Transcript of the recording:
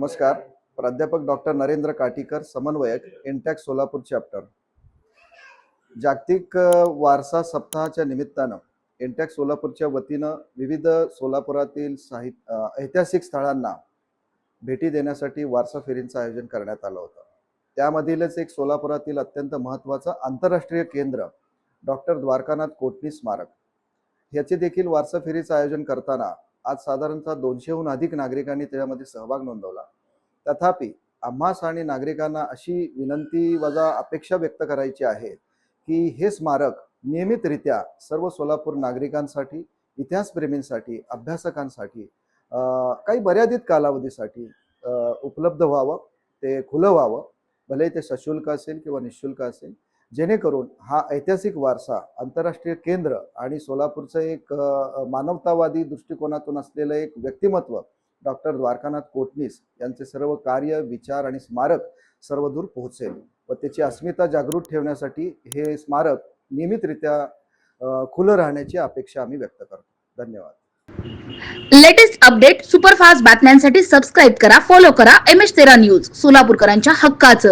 नमस्कार. प्राध्यापक डॉक्टर नरेंद्र काटीकर समन्वयक इंटॅक सोलापूर चॅप्टर जागतिक वारसा सप्ताहाच्या निमित्तानं इंटॅक सोलापूरच्या वतीनं विविध सोलापुरातील साहित्य ऐतिहासिक स्थळांना भेटी देण्यासाठी वारसा फेरींचं आयोजन करण्यात आलं होतं. त्यामधीलच एक सोलापुरातील अत्यंत महत्त्वाचं आंतरराष्ट्रीय केंद्र डॉक्टर द्वारकानाथ कोटणी स्मारक. ह्याचे देखील वारसा फेरीचं आयोजन करताना आज साधारणतः दोनशेहून अधिक नागरिकांनी त्यामध्ये सहभाग नोंदवला. तथापि आम्हास आणि नागरिकांना अशी विनंती वजा अपेक्षा व्यक्त करायची आहे की हे स्मारक नियमितरित्या सर्व सोलापूर नागरिकांसाठी इतिहासप्रेमींसाठी अभ्यासकांसाठी काही मर्यादित कालावधीसाठी उपलब्ध व्हावं ते खुलं व्हावं. भले ते सशुल्क असेल किंवा निशुल्क असेल जेणेकरून हा ऐतिहासिक वारसा आंतरराष्ट्रीय केंद्र आणि सोलापूरचं एक मानवतावादी दृष्टिकोनातून असलेलं एक व्यक्तिमत्व डॉक्टर द्वारकानाथ कोटणीस यांचे सर्व कार्य विचार आणि स्मारक सर्वदूर पोहोचेल व त्याची अस्मिता जागृत ठेवण्यासाठी हे स्मारक नियमितरित्या खुलं राहण्याची अपेक्षा आम्ही व्यक्त करतो. धन्यवाद. लेटेस्ट अपडेट सुपरफास्ट बातम्यांसाठी सबस्क्राईब करा फॉलो करा एम एच तेरा न्यूज सोलापूरकरांच्या हक्काचं.